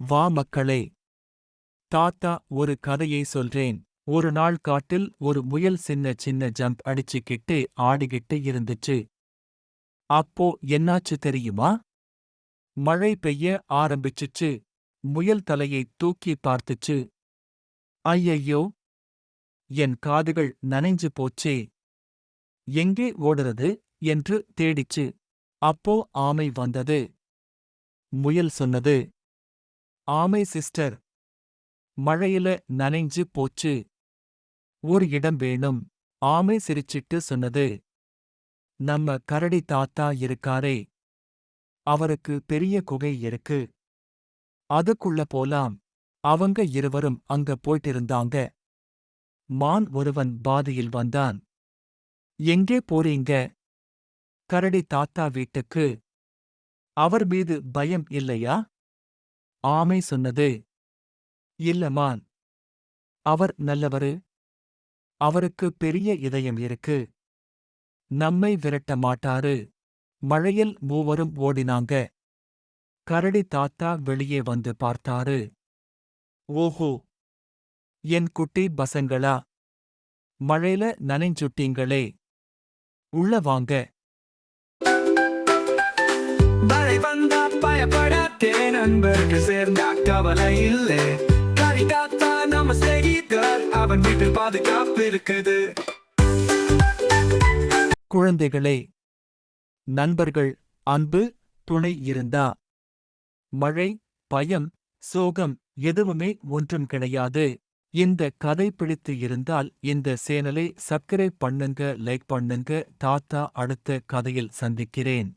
வா மக்களே. தாத்தா ஒரு கதையை சொல்றேன். ஒரு நாள் காட்டில் ஒரு முயல் சின்ன சின்ன ஜம்ப் அடிச்சுக்கிட்டு ஆடிக்கிட்டு இருந்துச்சு. அப்போ என்னாச்சு தெரியுமா? மழை பெய்ய ஆரம்பிச்சுச்சு. முயல் தலையை தூக்கி பார்த்துச்சு. ஐயையோ! என் காதுகள் நனைஞ்சு போச்சே. எங்கே ஓடுறது? என்று தேடிச்சு. அப்போ ஆமை வந்தது. முயல் சொன்னது ஆமை சிஸ்டர் மழையில நனைஞ்சு போச்சு. ஒரு இடம் வேணும் ஆமை சிரிச்சிட்டு சொன்னது. நம்ம கரடி தாத்தா இருக்காரே அவருக்கு பெரிய குகை இருக்கு. அதுக்குள்ள போலாம் அவங்க இருவரும் அங்க போயிட்டிருந்தாங்க. மான் ஒருவன் பாதையில் வந்தான். எங்கே போறீங்க? கரடி தாத்தா வீட்டுக்கு. அவர் மீது பயம் இல்லையா? ஆமை சொன்னது இல்லமான் அவர் நல்லவரு அவருக்கு பெரிய இதயம் இருக்கு நம்மை விரட்ட மாட்டாரு மழையில் மூவரும் ஓடினாங்க கரடி தாத்தா வெளியே வந்து பார்த்தாரு ஓஹோ என் குட்டி பசங்களா மழையில நனைஞ்சுட்டீங்களே உள்ள வாங்க மழை வந்தா பயப்படாதே நண்பர்கள் சேர்ந்தா கவலை இல்லை. கரிகாத்தா நம்ம செய்தார் அவன் வீட்டில் பாதுகாப்பு இருக்குது. குழந்தைகளே நண்பர்கள் அன்பு துணை இருந்தா. மழை பயம் சோகம் எதுவுமே ஒன்றும் கிடையாது. இந்த கதை பிடித்து இருந்தால் இந்த சேனலை சப்ஸ்கிரைப் பண்ணுங்க லைக் பண்ணுங்க. தாத்தா அடுத்த கதையில் சந்திக்கிறேன்.